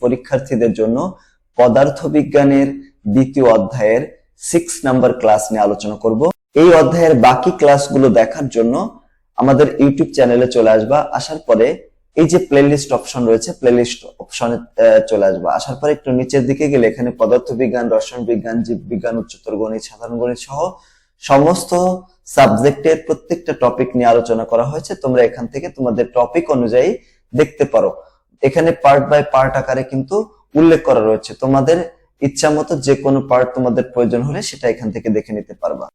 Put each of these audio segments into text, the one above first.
পরীক্ষার্থীদের জন্য পদার্থ বিজ্ঞানের দ্বিতীয় অধ্যায়ের সিক্স নাম্বার ক্লাস নিয়ে আলোচনা করব। এই অধ্যায়ের বাকি ক্লাসগুলো দেখার জন্য আমাদের ইউটিউব চ্যানেলে চলে আসবা। আসার পরে এই যে প্লেলিস্ট অপশন রয়েছে প্লেলিস্ট অপশনে চলে আসবা। আসার পরে একটু নিচের দিকে গেলে এখানে পদার্থ বিজ্ঞান রসায়ন বিজ্ঞান জীব বিজ্ঞান উচ্চতর গণিত, সাধারণ গণিত সহ সমস্ত সাবজেক্টের প্রত্যেকটা টপিক নিয়ে আলোচনা করা হয়েছে। তোমরা এখান থেকে তোমাদের টপিক অনুযায়ী দেখতে পারো। এখানে পার্ট বাই পার্ট আকারে কিন্তু উল্লেখ করা রয়েছে। তোমাদের ইচ্ছা মতো যে কোনো পার্ট তোমাদের প্রয়োজন হলে সেটা এখান থেকে দেখে নিতে পারবা।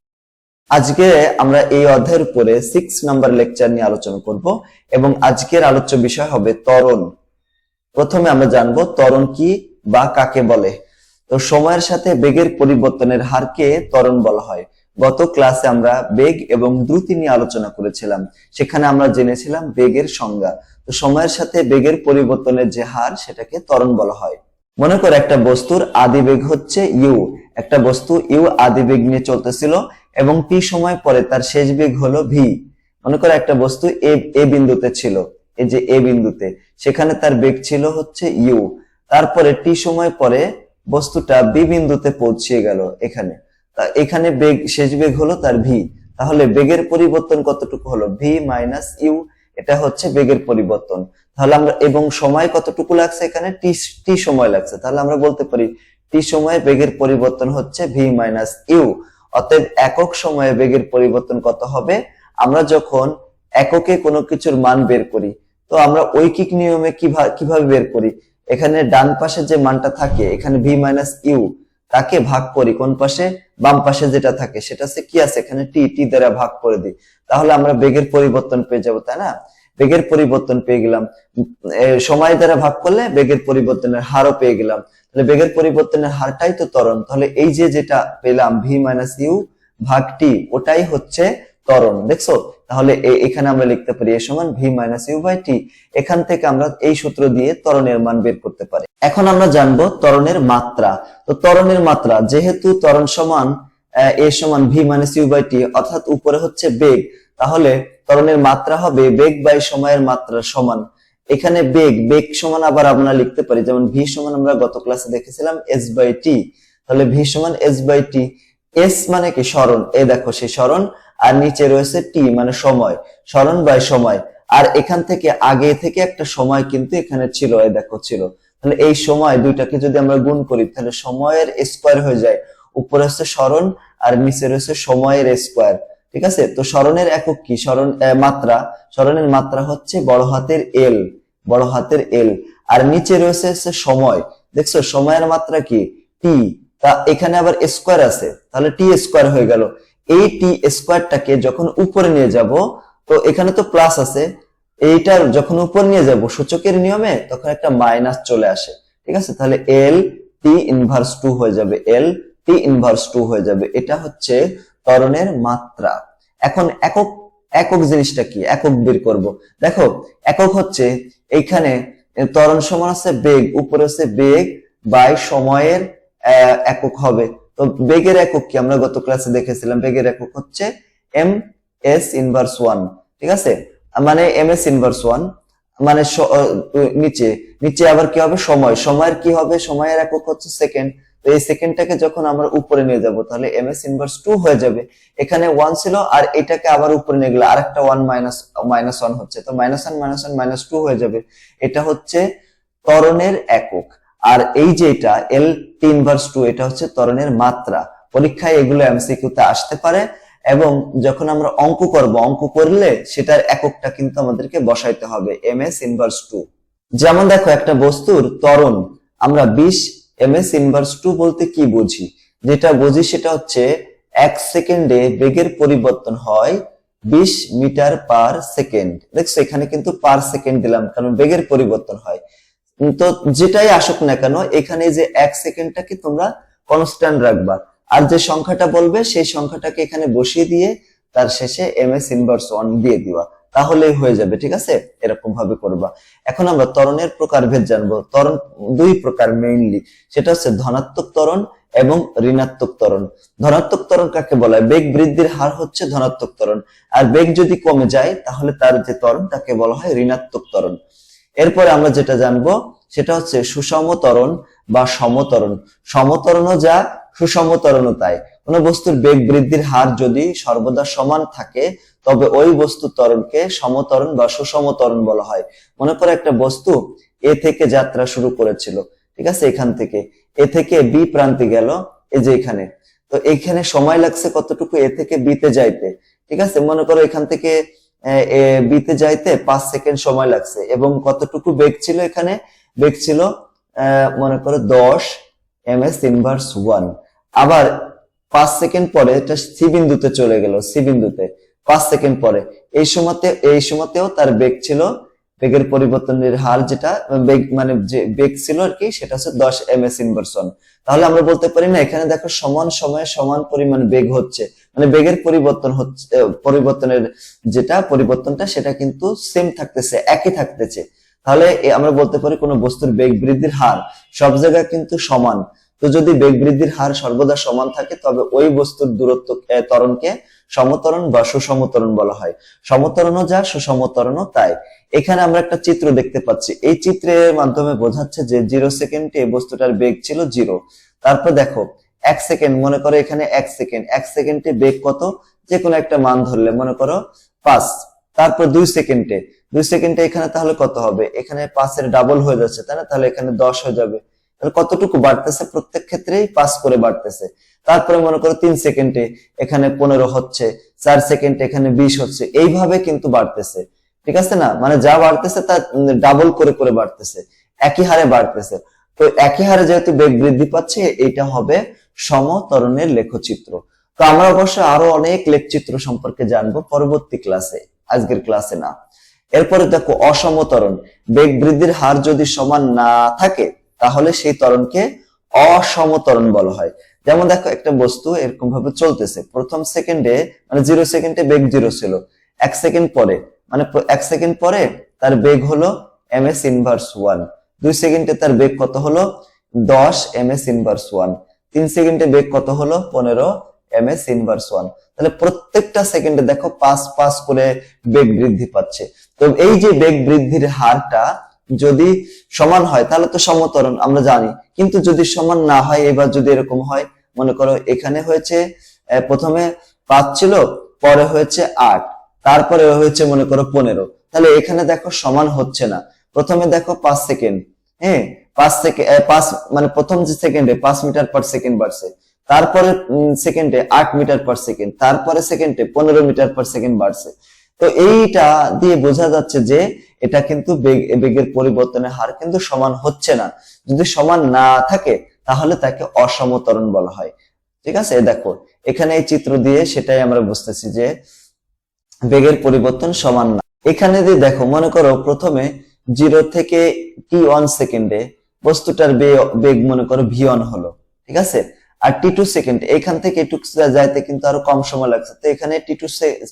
আজকে আমরা এই অধ্যায়ের উপরে সিক্স নাম্বার লেকচার নিয়ে আলোচনা করব এবং আজকের আলোচ্য বিষয় হবে তরণ প্রথমে আমরা জানব তরণ কি বা কাকে বলে। তো সময়ের সাথে বেগের পরিবর্তনের হারকে ত্বরণ বলা হয়। গত ক্লাসে আমরা বেগ এবং দ্রুতি নিয়ে আলোচনা করেছিলাম। সেখানে আমরা জেনেছিলাম বেগের সংজ্ঞা। তো সময়ের সাথে বেগের পরিবর্তনের যে হার, সেটাকে ত্বরণ বলা হয়। মনে করো একটা বস্তুর আদি বেগ হচ্ছে ইউ। একটা বস্তু ইউ আদি বেগ নিয়ে চলতেছিল এবং টি সময় পরে তার শেষ বেগ হলো ভি। মনে করো একটা বস্তু এ এ বিন্দুতে ছিল, এই যে এ বিন্দুতে। সেখানে তার বেগ ছিল হচ্ছে ইউ। তারপরে টি সময় পরে বস্তুটা বি বিন্দুতে পৌঁছে গেল এখানে। তা এখানে বেগ শেষ বেগ হলো তার ভি। তাহলে বেগের পরিবর্তন কতটুকু হলো? ভি মাইনাস ইউ, এটা হচ্ছে বেগের পরিবর্তন। তাহলে আমরা, এবং সময় কতটুকু লাগছে এখানে? টি টি সময় লাগছে। তাহলে আমরা বলতে পারি টি সময়ে বেগের পরিবর্তন হচ্ছে ভি মাইনাস ইউ অতএব একক সময়ে বেগের পরিবর্তন কত হবে? আমরা যখন এককে কোনো কিছুর মান বের করি, তো আমরা ঐকিক নিয়মে কীভাবে বের করি? এখানে ডান পাশে যে মানটা থাকে, এখানে ভি মাইনাস ইউ তাকে ভাগ করি কোন পাশে? বাম পাশে যেটা থাকে, সেটা কি আছে? এখানে টি টি দ্বারা ভাগ করে দিই। তাহলে আমরা বেগের পরিবর্তন পেয়ে যাব, তাই না? বেগের পরিবর্তন পেয়ে গেলাম। সময় দ্বারা ভাগ করলে বেগের পরিবর্তনের হারও পেয়ে গেলাম। তাহলে বেগের পরিবর্তনের হারটাই তো ত্বরণ। তাহলে এই যে যেটা পেলাম ভি মাইনাস ইউ ভাগ টি ওটাই হচ্ছে ত্বরণ। দেখছ? তাহলে এখানে আমরা লিখতে পারি এ সমান v minus u by t এখান থেকে আমরা এই সূত্র দিয়ে ত্বরণের মান বের করতে পারি। এখন আমরা জানব ত্বরণের মাত্রা। তো ত্বরণের মাত্রা, যেহেতু ত্বরণ সমান, এ সমান v minus u by t অর্থাৎ উপরে হচ্ছে বেগ, তাহলে ত্বরণের মাত্রা হবে বেগ বাই সময়ের মাত্রা সমান। এখানে বেগ বেগ সমান আবার আমরা লিখতে পারি, যেমন ভি সমান আমরা গত ক্লাসে দেখেছিলাম, এস বাই টি। তাহলে ভি সমান এস বাই টি। এস মানে কি? স্মরণ। এ দেখো, সেই স্মরণ। আর নিচে রয়েছে টি মানে সময়। স্মরণ বাই সময়। আর এখান থেকে আগে থেকে একটা সময় কিন্তু এখানে ছিল এ দেখো ছিল। তাহলে এই সময় দুইটাকে যদি আমরা গুণ করি, তাহলে সময়ের স্কোয়ার হয়ে যায়। উপরে হচ্ছে স্মরণ, আর নিচে রয়েছে সময়ের স্কোয়ার ঠিক আছে? তো স্মরণের একক কি? স্মরণ মাত্রা। স্মরণের মাত্রা হচ্ছে বড় হাতের এল বড় হাতের এল আর নিচে রয়েছে সময়। দেখছ, সময়ের মাত্রা কি? টি তা এখানে আবার স্কোয়ার আছে। তাহলে টি স্কোয়ার হয়ে গেল। এই টি স্কোয়ারটাকে যখন উপরে নিয়ে যাব, তো এখানে তো প্লাস আছে। এইটা যখন উপর নিয়ে যাব, সূচকের নিয়মে তখন একটা মাইনাস চলে আসে। ঠিক আছে? তাহলে এল টি ইনভার্স টু হয়ে যাবে। এল টি ইনভার্স টু হয়ে যাবে। এটা হচ্ছে ত্বরণের মাত্রা। এখন একক একক জিনিসটা কি? একক বের করব। দেখো, একক হচ্ছে এইখানে ত্বরণ সমান আছে বেগ, উপরে আছে বেগ, বাই সময়ের একক হবে। তো বেগের একক কি? আমরা গত ক্লাসে দেখেছিলাম, বেগের একক হচ্ছে এম এস ইনভার্স ওয়ান ঠিক আছে? মানে এম এস ইনভার্স ওয়ান মানে নিচে। নিচে আবার কি হবে? সময়। সময়ের কি হবে? সময়ের একক হচ্ছে সেকেন্ড এই সেকেন্ডটাকে যখন আমরা উপরে নিয়ে যাব, তাহলে এম এস ইনভার্স টু হয়ে যাবে। এখানে ওয়ান ছিল আর এটাকে আবার উপরে নিয়ে গেলে আরেকটা ওয়ান মাইনাস মাইনাস ওয়ান হচ্ছে। তো minus one minus one minus two হয়ে যাবে। এটা হচ্ছে একক। আর এই যে এটা এল টি এটা হচ্ছে মাত্রা। পরীক্ষায় এগুলো এমসিকিউতে আসতে পারে এবং যখন আমরা অঙ্ক করব, অঙ্ক করলে সেটার এককটা কিন্তু আমাদেরকে বসাইতে হবে এম এস ইনভার্স টু যেমন দেখো একটা বস্তুর ত্বরণ, আমরা বিশ এম এস ইনভার্স টু বলতে কি বুঝি? যেটা বুঝি সেটা হচ্ছে এক সেকেন্ডে বেগের পরিবর্তন হয় বিশ মিটার পার সেকেন্ড। দেখছ, এখানে কিন্তু পার সেকেন্ড দিলাম, কারণ বেগের পরিবর্তন হয়। তো যেটাই আসুক না কেন, এখানে যে এক সেকেন্ডটাকে তোমরা কনস্ট্যান্ট রাখবা। আর যে সংখ্যাটা বলবে, সেই সংখ্যাটাকে এখানে বসিয়ে দিয়ে তার শেষে এম এস ইনভার্স ওয়ান দিয়ে দিবা। তাহলেই হয়ে যাবে, ঠিক আছে? এরকম ভাবে করবা। এখন আমরা ত্বরণের প্রকারভেদ জানব। ত্বরণ দুই প্রকার মেইনলি সেটা হচ্ছে ধনাত্মক ত্বরণ এবং ঋণাত্মক ত্বরণ। ধনাত্মক ত্বরণ কাকে বলা? বেগ বৃদ্ধির হার হচ্ছে ধনাত্মক ত্বরণ। আর বেগ যদি কমে যায়, তাহলে তার যে ত্বরণ, তাকে বলা হয় ঋণাত্মক ত্বরণ। এরপরে আমরা যেটা জানব, সেটা হচ্ছে সুষম ত্বরণ বা সমতরণ। সমতরণও যা সুষমতরণও তাই। কোন বস্তুর বেগ বৃদ্ধির হার যদি সর্বদা সমান থাকে তবে ওই বস্তু ত্বরণকে সমতরণ বা সুষম ত্বরণ বলা হয়। মনে করো একটা বস্তু এ থেকে যাত্রা শুরু করেছিল, ঠিক আছে, এখান থেকে। এ থেকে বি প্রান্তে গেল, এই যে এখানে। তো এখানে সময় লাগছে কতটুকু? এ থেকে বিতে যাইতে, ঠিক আছে? মনে করো এখান থেকে বি তে যাইতে পাঁচ সেকেন্ড সময় লাগছে এবং কতটুকু বেগ ছিল এখানে? বেগ ছিল মনে করো দশ এম এস ইনভার্স ওয়ান আবার পাঁচ সেকেন্ড পরে এটা সি বিন্দুতে চলে গেল সি বিন্দুতে। পাঁচ সেকেন্ড পরে। এই সময়তে, এই সময়তেও তার বেগ ছিল, বেগের পরিবর্তনের হার যেটা, বেগ মানে যে বেগ ছিল আর কি, সেটা হচ্ছে দশ এম এস ইনভার্সন তাহলে আমরা বলতে পারি না, এখানে দেখো সমান সময়ে সমান পরিমাণ বেগ হচ্ছে। মানে বেগের পরিবর্তন হচ্ছে পরিবর্তনের যেটা, পরিবর্তনটা, সেটা কিন্তু সেম থাকতেছে, একই থাকতেছে। তাহলে আমরা বলতে পারি কোনো বস্তুর বেগ বৃদ্ধির হার সব জায়গায় কিন্তু সমান। তো যদি বেগ বৃদ্ধির হার সর্বদা সমান থাকে, তবে ওই বস্তুর দূরত্ব ত্বরণকে সমতরণ বা সুষমতরণ বলা হয়। সমতরণও যা সুষমতরণও তাই। এখানে আমরা একটা চিত্র দেখতে পাচ্ছি। এই চিত্রের মাধ্যমে বোঝাচ্ছে যে জিরো সেকেন্ডে বস্তুটার বেগ ছিল জিরো। তারপর দেখো, এক সেকেন্ড, মনে করো এখানে এক সেকেন্ড। এক সেকেন্ডে বেগ কত? যে কোনো একটা মান ধরলে, মনে করো পাঁচ। তারপর দুই সেকেন্ডে। দুই সেকেন্ডে এখানে তাহলে কত হবে? এখানে পাঁচের ডাবল হয়ে যাচ্ছে, তাই না? তাহলে এখানে দশ হয়ে যাবে। তাহলে কতটুকু বাড়তেছে? প্রত্যেক ক্ষেত্রেই পাঁচ করে বাড়তেছে। তারপরে মনে করো তিন সেকেন্ডে এখানে পনেরো হচ্ছে, চার সেকেন্ডে এখানে বিশ হচ্ছে, এইভাবে কিন্তু বাড়তেছে। ঠিক আছে না? মানে যা বাড়তেছে তা ডাবল করে করে বাড়তেছে। একই হারে বাড়তেছে। তো একই হারে যেহেতু বেগ বৃদ্ধি পাচ্ছে এটা হবে সমতরণের লেখচিত্র। তো আমরা অবশ্য আরও অনেক লেখচিত্র সম্পর্কে জানব পরবর্তী ক্লাসে, আজকের ক্লাসে না। এরপরে দেখো, অসমতরণ। বেগ বৃদ্ধির হার যদি সমান না থাকে তাহলে সেই ত্বরণকে অসমতরণ বলা হয়। যেমন দেখো, একটা বস্তু এরকম ভাবে চলতেছে। প্রথম সেকেন্ডে মানে জিরো সেকেন্ডে বেগ জিরো ছিল। এক সেকেন্ড পরে মানে এক সেকেন্ড পরে তার বেগ হলো এম এস ইনভার্স ওয়ান দুই সেকেন্ডে তার বেগ কত হলো? দশ এম এস ইনভার্স ওয়ান তিন সেকেন্ডে বেগ কত হলো? পনেরো এম এস ইনভার্স ওয়ান তাহলে প্রত্যেকটা সেকেন্ডে দেখো, পাঁচ পাঁচ করে বেগ বৃদ্ধি পাচ্ছে। তো এই যে বেগ বৃদ্ধির হারটা যদি সমান হয়, তাহলে তো সমতরণ, আমরা জানি। কিন্তু যদি সমান না হয়, এবার যদি এরকম হয়, মনে করো এখানে হয়েছে প্রথমে পাঁচ ছিল, পরে হয়েছে আট, তারপরে হয়েছে মনে করো পনেরো। তাহলে এখানে দেখো সমান হচ্ছে না। প্রথমে দেখো পাঁচ সেকেন্ড হ্যাঁ? পাঁচ সেকেন্ড পাঁচ মানে প্রথম যে সেকেন্ডে পাঁচ মিটার পার সেকেন্ড বাড়ছে, তারপরে সেকেন্ডে আট মিটার পার সেকেন্ড তারপরে সেকেন্ডে পনেরো মিটার পার সেকেন্ড বাড়ছে। তো এইটা দিয়ে বোঝা যাচ্ছে যে এটা কিন্তু বেগ, বেগের পরিবর্তনের হার কিন্তু সমান হচ্ছে না। যদি সমান না থাকে, তাহলে তাকে অসমতরণ বলা হয়। ঠিক আছে? দেখো, এখানে এই চিত্র দিয়ে সেটাই আমরা বুঝতেছি যে বেগের পরিবর্তন সমান না। এখানে যদি দেখো, মনে করো প্রথমে জিরো থেকে টি ওয়ান সেকেন্ডে বস্তুটার বেগ মনে করো ভি ওয়ান হলো। ঠিক আছে? আর টি টু সেকেন্ড এখান থেকে এটু যাইতে কিন্তু আরও কম সময় লাগছে। তো এখানে টি টু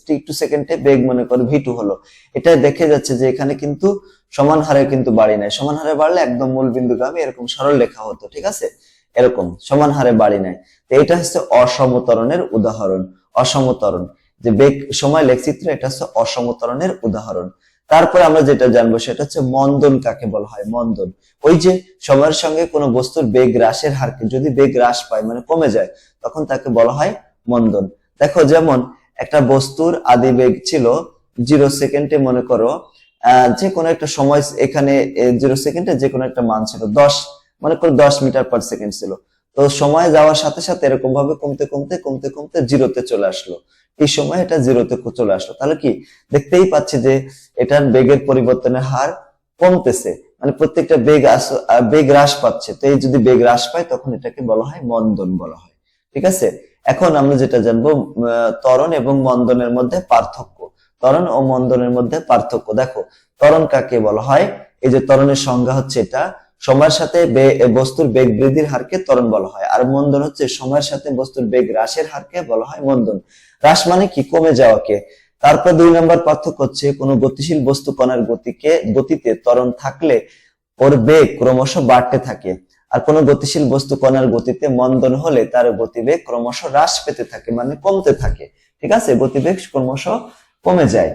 টি টু সেকেন্ডে বেগ মনে করো ভি টু হলো। এটা দেখে যাচ্ছে যে এখানে কিন্তু সমান হারে কিন্তু বাড়ি নাই। সমান হারে বাড়লে একদম মূল বিন্দুগামী এরকম সরল লেখা হতো, ঠিক আছে? এরকম, সমান হারে বাড়ি নাই। তো এটা হচ্ছে অসমতরণের উদাহরণ। অসমতরণ। যে বেগ, সময় লেখচিত্র, এটা হচ্ছে অসমতরণের উদাহরণ। তারপরে আমরা যেটা জানব সেটা হচ্ছে মন্দন কাকে বলা হয়? মন্দন। ওই যে সময়ের সঙ্গে কোনো বস্তুর বেগ হ্রাসের হারকে যদি বেগ হ্রাস পায় মানে কমে যায়, তখন তাকে বলা হয় মন্দন। দেখো, যেমন একটা বস্তুর আদি বেগ ছিল জিরো সেকেন্ডে, মনে করো যে কোনো একটা সময় এখানে জিরো সেকেন্ডে যে কোনো একটা মান ছিল দশ, মনে করো দশ মিটার পার সেকেন্ড ছিল। তো সময় যাওয়ার সাথে সাথে এরকম ভাবে কমতে কমতে কমতে কমতে জিরোতে চলে আসলো। এই সময় এটা জিরোতে চলে আসলো। তাহলে কি? দেখতেই পাচ্ছি যে এটার বেগের পরিবর্তনের হার কমতেছে। মানে প্রত্যেকটা বেগ বেগ হ্রাস পাচ্ছে। তো এই যদি বেগ হ্রাস পায় তখন এটাকে বলা হয় মন্দন বলা হয়। ঠিক আছে? এখন আমরা যেটা জানব আহ, ত্বরণ এবং মন্দনের মধ্যে পার্থক্য। তরণ ও মন্দনের মধ্যে পার্থক্য। দেখো তরণ কাকে বলা হয়? এই যে ত্বরণের সংজ্ঞা হচ্ছে এটা। সময়ের সাথে বস্তুর বেগ বৃদ্ধির হারকে ত্বরণ বলা হয়। আর মন্দন হচ্ছে সময়ের সাথে বস্তুর বেগ হ্রাসের হারকে বলা হয় মন্দন। হ্রাস মানে কি? কমে যাওয়াকে। তারপর দুই নম্বর পার্থক্য হচ্ছে কোনো গতিশীল বস্তু কণার গতিকে, গতিতে ত্বরণ থাকলে ওর বেগ ক্রমশ বাড়তে থাকে। আর কোনো গতিশীল বস্তু কণার গতিতে মন্দন হলে তার গতিবেগ ক্রমশ হ্রাস পেতে থাকে মানে কমতে থাকে। ঠিক আছে? গতিবেগ ক্রমশ কমে যায়।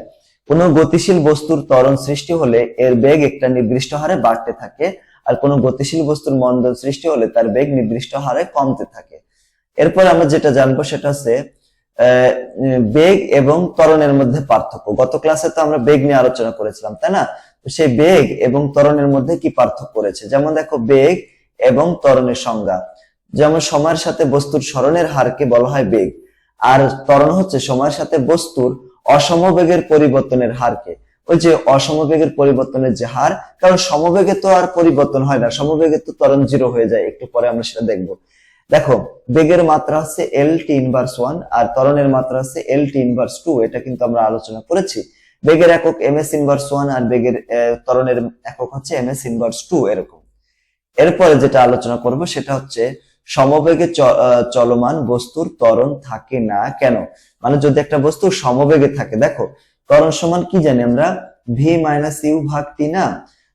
কোনো গতিশীল বস্তুর ত্বরণ সৃষ্টি হলে এর বেগ একটা নির্দিষ্ট হারে বাড়তে থাকে। আর কোনো গতিশীল বস্তুর মন্দন সৃষ্টি হলে তার বেগ নির্দিষ্ট হারে কমতে থাকে। এরপর আমরা যেটা জানব সেটা হচ্ছে বেগ এবং ত্বরণের মধ্যে পার্থক্য। গত ক্লাসে তো আমরা বেগ নিয়ে আলোচনা করেছিলাম, তাই না? সেই বেগ এবং ত্বরণের মধ্যে কি পার্থক্য রয়েছে? যেমন দেখো, বেগ এবং ত্বরণের সংজ্ঞা। যেমন সময়ের সাথে বস্তুর স্মরণের হারকে বলা হয় বেগ। আর ত্বরণ হচ্ছে সময়ের সাথে বস্তুর অসমবেগের পরিবর্তনের হারকে। ওই যে অসমবেগের পরিবর্তনের যে হার, কারণ সমবেগে তো আর পরিবর্তন হয় না, সমবেগে তো ত্বরণ জিরো হয়ে যায়, একটু পরে আমরা সেটা দেখব। দেখো, বেগের মাত্রা হচ্ছে এল টি ইনভার্স ওয়ান আর ত্বরণের মাত্রা হচ্ছে এল টি ইনভার্স টু এটা কিন্তু আমরা আলোচনা করেছি। বেগের একক এম এস ইনভার্স ওয়ান আর বেগের ত্বরণের একক হচ্ছে এম এস ইনভার্স টু এরকম। এরপরে যেটা আলোচনা করব সেটা হচ্ছে সমবেগে চলমান বস্তুর ত্বরণ থাকে না কেন? মানে যদি একটা বস্তু সমবেগে থাকে, দেখো ত্বরণ সমান কি জানি আমরা? ভি মাইনাস ইউ ভাগ টি না?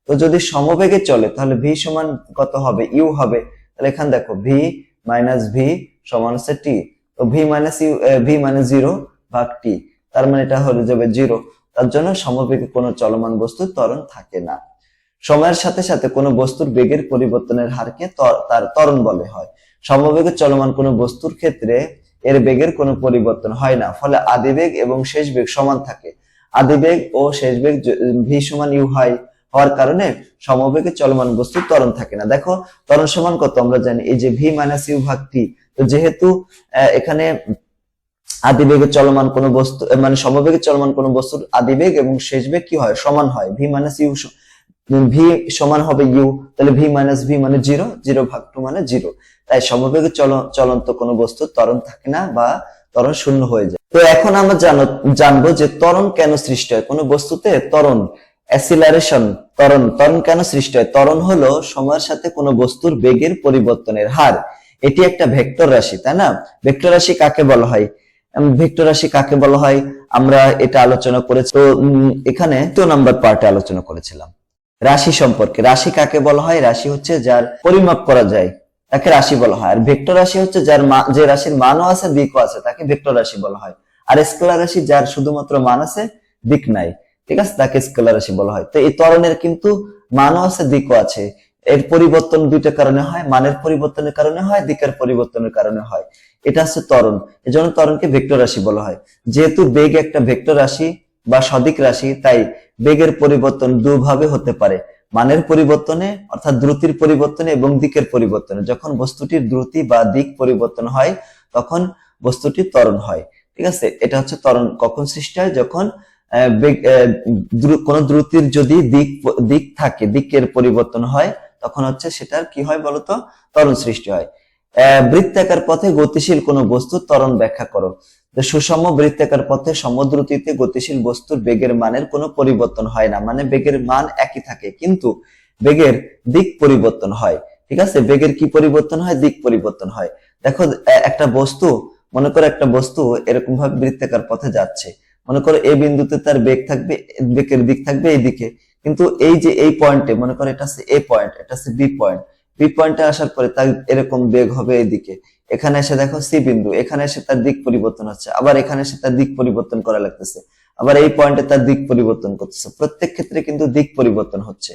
তো যদি সমবেগে চলে, তাহলে ভি সমান কত হবে? ইউ হবে। তাহলে এখানে দেখো ভি মাইনাস ভি সমান হচ্ছে টি তো v minus u v minus zero ভাগ টি তার মানে এটা হয়ে যাবে জিরো তার জন্য সমবেগে কোনো চলমান বস্তুর ত্বরণ থাকে না। সময়ের সাথে সাথে কোনো বস্তুর বেগের পরিবর্তনের হারকে তার ত্বরণ বলে হয়। সমবেগে চলমান কোনো বস্তুর ক্ষেত্রে এর বেগের কোনো পরিবর্তন হয় না। ফলে আদিবেগ এবং শেষ বেগ সমান থাকে। আদিবেগ ও শেষ বেগ ভি সমান ইউ হয় হওয়ার কারণে সমবেগে চলমান বস্তুর ত্বরণ থাকে না। দেখো, ত্বরণ সমান কত আমরা জানি, এই যে ভি মাইনাস ইউ ভাগ টি। তো যেহেতু এখানে আদিবেগে চলমান কোনো বস্তু মানে সমবেগে চলমান কোনো বস্তুর আদিবেগ এবং শেষ বেগ কি হয়? সমান হয়। ভি মাইনাস ইউ ভি সমান হবে ইউ, তাহলে ভি মাইনাস ভি মানে জিরো জিরো ভাগ টু মানে জিরো। তাই সমবেগে চল- চলন্ত কোনো বস্তু ত্বরণ থাকে না বা ত্বরণ শূন্য হয়ে যায়। তো এখন আমরা জানো, জানব যে ত্বরণ কেন সৃষ্টি হয়। কোনো বস্তুতে ত্বরণ অ্যাসিলারেশন ত্বরণ ত্বরণ কেন সৃষ্টি হয়? ত্বরণ হলো সময়ের সাথে কোনো বস্তুর বেগের পরিবর্তনের হার। এটি একটা ভেক্টর রাশি, তাই না? ভেক্টর রাশি কাকে বলা হয়? ভেক্টর রাশি কাকে বলা হয়? আমরা এটা আলোচনা করেছি। তো এখানে তো নাম্বার পার্টে আলোচনা করেছিলাম। রাশি সম্পর্কে। রাশি কাকে বলা হয়? রাশি হচ্ছে যার পরিমাপ করা যায়। তাকে রাশি বলা হয়। আর ভেক্টর রাশি হচ্ছে যার যে রাশির মানও আছে দিকও আছে, তাকে ভেক্টর রাশি বলা হয়। আর স্কেলার রাশি যার শুধুমাত্র মান আছে, দিক নাই। ঠিক আছে? তাকে স্কেলার রাশি বলা হয়। তো এই ত্বরণের কিন্তু মানও আছে, দিকও আছে। এর পরিবর্তন দুইটা কারণে হয়। মানের পরিবর্তনের কারণে হয়, দিকের পরিবর্তনের কারণে হয়। এটা হচ্ছে ত্বরণ। এজন্য ত্বরণকে ভেক্টর রাশি বলা হয়। যেহেতু বেগ একটা ভেক্টর রাশি বা সদিক রাশি, তাই বেগের পরিবর্তন দুভাবে হতে পারে। মানের পরিবর্তনে, অর্থাৎ দ্রুতির পরিবর্তনে এবং দিকের পরিবর্তনে। যখন বস্তুটির দ্রুতি বা দিক পরিবর্তন হয়, তখন বস্তুটি ত্বরণ হয়। ঠিক আছে? এটা হচ্ছে ত্বরণ কখন সৃষ্টি হয়? যখন কোনো দ্রুতির যদি দিক দিক থাকে, দিকের পরিবর্তন হয়, তখন হচ্ছে সেটার কি হয় বলতো? ত্বরণ সৃষ্টি হয়। বৃত্তাকার পথে গতিশীল কোনো বস্তু ত্বরণ ব্যাখ্যা করো। সুষম বৃত্তাকার পথে সমদ্রুতিতে গতিশীল বস্তুর বেগের মানের কোনো পরিবর্তন হয় না। মানে বেগের মান একই থাকে, কিন্তু বেগের দিক পরিবর্তন হয়। ঠিক আছে? বেগের কি পরিবর্তন হয়? দিক পরিবর্তন হয়। দেখো একটা বস্তু, মনে করো একটা বস্তু এরকম ভাবে বৃত্তাকার পথে যাচ্ছে। মনে করো এই বিন্দুতে তার বেগ থাকবে, বেগের দিক থাকবে এই দিকে। কিন্তু এই যে এই পয়েন্টে, মনে করো এটা হচ্ছে এ পয়েন্ট, এটা হচ্ছে বি পয়েন্ট। বি পয়েন্টে আসার পরে তার এরকম বেগ হবে এইদিকে এখানে এসে দেখো সি বিন্দু এখানে এসে তার দিক পরিবর্তন হচ্ছে আবার এখানে এসে তার দিক পরিবর্তন করা লাগতেছে আবার এই পয়েন্টে তার দিক পরিবর্তন করতেছে। প্রত্যেক ক্ষেত্রে কিন্তু দিক পরিবর্তন হচ্ছে।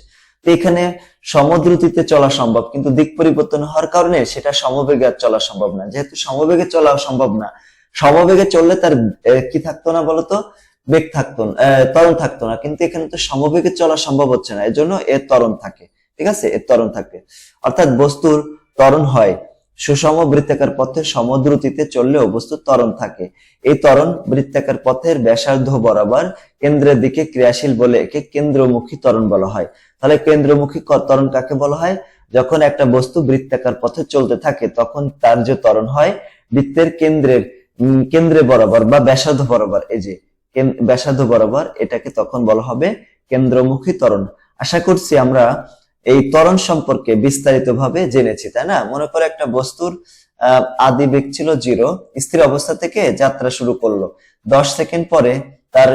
তো এখানে সমদ্রুতিতে চলা সম্ভব কিন্তু দিক পরিবর্তন হওয়ার কারণে সেটা সমবেগে আর চলা সম্ভব না। যেহেতু সমবেগে চলা সম্ভব না সমবেগে চললে তার কি থাকতো না বলতো? বেগ থাকতো না আহ, ত্বরণ থাকতো না। কিন্তু এখানে তো সমবেগে চলা সম্ভব হচ্ছে না এজন্য এর তরণ থাকে। ঠিক আছে? এর তরণ থাকে। অর্থাৎ বস্তুর তরণ হয় সুষম বৃত্তাকার পথে সমদ্রুতিতে চললেও বস্তুর ত্বরণ থাকে। এই ত্বরণ বৃত্তাকার পথের ব্যাসার্ধ বরাবর কেন্দ্রের দিকে ক্রিয়াশীল বলে একে কেন্দ্রমুখী ত্বরণ বলা হয়। তাহলে কেন্দ্রমুখী ত্বরণ কাকে বলা হয়? যখন একটা বস্তু বৃত্তাকার পথে চলতে থাকে, তখন তার যে ত্বরণ হয়, বৃত্তের কেন্দ্রের কেন্দ্রে বরাবর বা ব্যাসার্ধ বরাবর, এই যে ব্যাসার্ধ বরাবর এটাকে তখন বলা হবে কেন্দ্রমুখী ত্বরণ। আশা করছি আমরা এই ত্বরণ সম্পর্কে বিস্তারিত ভাবে জেনেছি, তাই না? মনে করো একটা বস্তুর আদি বেগ ছিল জিরো, স্থির অবস্থা থেকে যাত্রা শুরু করল। দশ সেকেন্ড পরে তার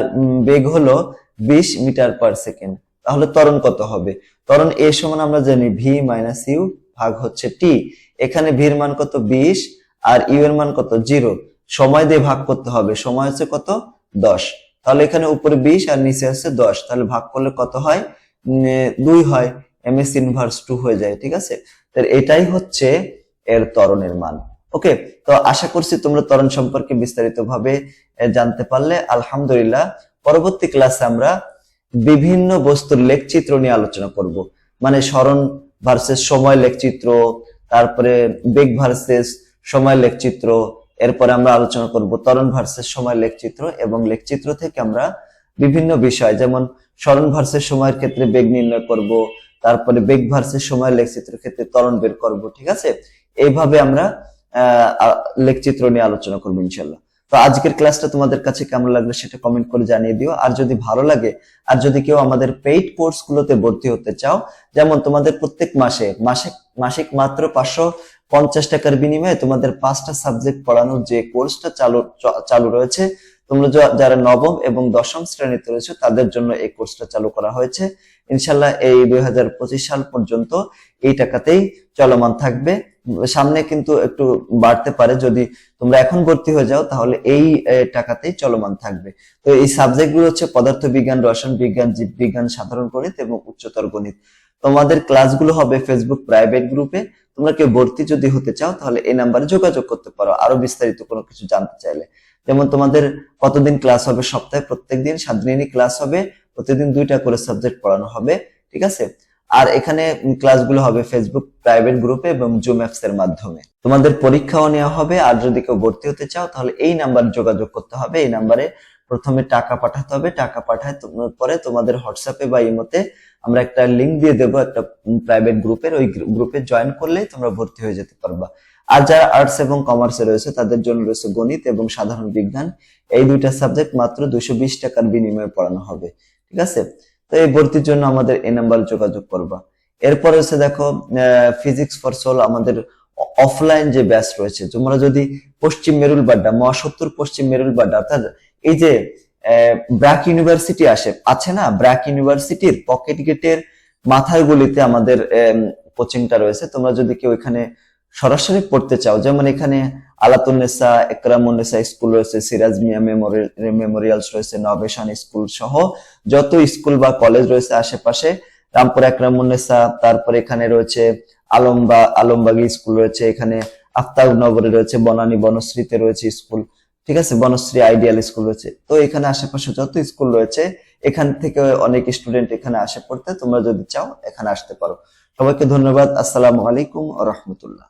বেগ হলো বিশ মিটার পার সেকেন্ড। তাহলে ত্বরণ কত হবে? ত্বরণ এ সমান আমরা জানি ভি মাইনাস ইউ ভাগ হচ্ছে টি এখানে ভির মান কত বিশ আর ইউ এর মান কত জিরো। সময় দিয়ে ভাগ করতে হবে। সময় হচ্ছে কত? দশ। তাহলে এখানে উপরে বিশ আর নিচে হচ্ছে দশ। তাহলে ভাগ করলে কত হয়? দুই হয়। এম ইনভার্স টু হয়ে যায়, ঠিক আছে? এটাই হচ্ছে এর ত্বরণের মান। ওকে তো আশা করছি তোমরা ত্বরণ সম্পর্কে বিস্তারিত ভাবে জানতে পারলে। আলহামদুলিল্লাহ, পরবর্তী ক্লাসে আমরা বিভিন্ন বস্তুর লেখচিত্র নিয়ে আলোচনা করব। মানে স্মরণ ভার্সেস সময় লেখচিত্র, তারপরে বেগ ভার্সেস সময় লেখচিত্র, এরপরে আমরা আলোচনা করব ত্বরণ ভার্সেস সময় লেখচিত্র এবং লেখচিত্র থেকে আমরা বিভিন্ন বিষয়, যেমন স্মরণ ভার্সেস সময়ের ক্ষেত্রে বেগ নির্ণয় করব তারপরে বেগ ভার্সেস সময় লেখচিত্রের ক্ষেত্রে ত্বরণ বের করব, ঠিক আছে? এইভাবে আমরা লেখচিত্র নিয়ে আলোচনা করব ইনশাল্লাহ তো আজকের ক্লাসটা তোমাদের কাছে কেমন লাগল সেটা কমেন্ট করে জানিয়ে দিও। আর যদি ভালো লাগে, আর যদি কেউ আমাদের পেইড কোর্স গুলোতে ভর্তি হতে চাও, যেমন তোমাদের প্রত্যেক মাসে মাসে, মাসিক মাত্র পাঁচশো পঞ্চাশ টাকার বিনিময়ে তোমাদের পাঁচটা সাবজেক্ট পড়ানোর যে কোর্সটা চালু চালু রয়েছে তোমরা যারা নবম এবং দশম শ্রেণীতে রয়েছে, তাদের জন্য এই কোর্সটা চালু করা হয়েছে। ইনশাল্লাহ এই দুই সাল পর্যন্ত এই টাকাতেই চলমান থাকবে। সামনে কিন্তু একটু বাড়তে পারে। যদি তোমরা এখন ভর্তি হয়ে যাও, তাহলে এই টাকাতেই চলমান থাকবে। তো এই সাবজেক্টগুলো হচ্ছে পদার্থ বিজ্ঞান রসায়ন বিজ্ঞান জীব বিজ্ঞান সাধারণ গণিত এবং উচ্চতর গণিত। তোমাদের ক্লাসগুলো হবে ফেসবুক প্রাইভেট গ্রুপে। তোমরা কেউ ভর্তি যদি হতে চাও, তাহলে এই নাম্বারে যোগাযোগ করতে পারো। আরও বিস্তারিত কোনো কিছু জানতে চাইলে। যেমন তোমাদের কতদিন ক্লাস হবে সপ্তাহে? প্রত্যেকদিন সাত দিনই ক্লাস হবে। প্রতিদিন দুইটা করে সাবজেক্ট পড়ানো হবে, ঠিক আছে? আর এখানে ক্লাসগুলো হবে ফেসবুক প্রাইভেট গ্রুপে এবং জুম অ্যাপস এর মাধ্যমে। তোমাদের পরীক্ষাও নেওয়া হবে, আর যদি কেউ ভর্তি হতে চাও, তাহলে এই নাম্বারে যোগাযোগ করতে হবে। এই নাম্বারে প্রথমে টাকা পাঠাতে হবে। টাকা পাঠায় পরে তোমাদের হোয়াটসঅ্যাপে বা ইমোতে আমরা একটা লিংক দিয়ে দেবো একটা প্রাইভেট গ্রুপের ওই গ্রুপে জয়েন করলেই তোমরা ভর্তি হয়ে যেতে পারবা। আর যারা আর্টস এবং কমার্সে রয়েছে, তাদের জন্য রয়েছে গণিত এবং সাধারণ বিজ্ঞান। এই দুইটা সাবজেক্ট মাত্র দুশো বিশ টাকার বিনিময়ে পড়ানো হবে। ঠিক আছে? তো এই ভর্তির জন্য আমাদের এই নাম্বারে যোগাযোগ করবা। এরপর হচ্ছে দেখো ফিজিক্স ফর সোল আমাদের অফলাইন যে ব্যাচ রয়েছে, তোমরা যদি পশ্চিম মেরুল বাড্ডা মহাসত্তর পশ্চিম মেরুল বাড্ডা অর্থাৎ এই যে ব্র্যাক ইউনিভার্সিটি আসে, আছে না? ব্র্যাক ইউনিভার্সিটির পকেট গেটের মাথার গুলিতে আমাদের কোচিংটা রয়েছে। তোমরা যদি কেউ এখানে সরাসরি পড়তে চাও, যেমন এখানে আলাতুন্নেসা, একরামুন্নেসা স্কুল রয়েছে, সিরাজ মিয়া মেমোরিয়াল রয়েছে, নবেশান স্কুল সহ যত স্কুল বা কলেজ রয়েছে আশেপাশে রামপুর একরামুন্নেসা, তারপর এখানে রয়েছে আলমবা, আলমবাগি স্কুল রয়েছে, এখানে আফতাব নগরে রয়েছে, বনানী বনশ্রীতে রয়েছে স্কুল, ঠিক আছে? বনশ্রী আইডিয়াল স্কুল রয়েছে। তো এখানে আশেপাশে যত স্কুল রয়েছে, এখান থেকে অনেক স্টুডেন্ট এখানে আসে পড়তে, তোমরা যদি চাও, এখানে আসতে পারো। সবাইকে ধন্যবাদ, আসসালামু আলাইকুম রহমতুল্লাহ।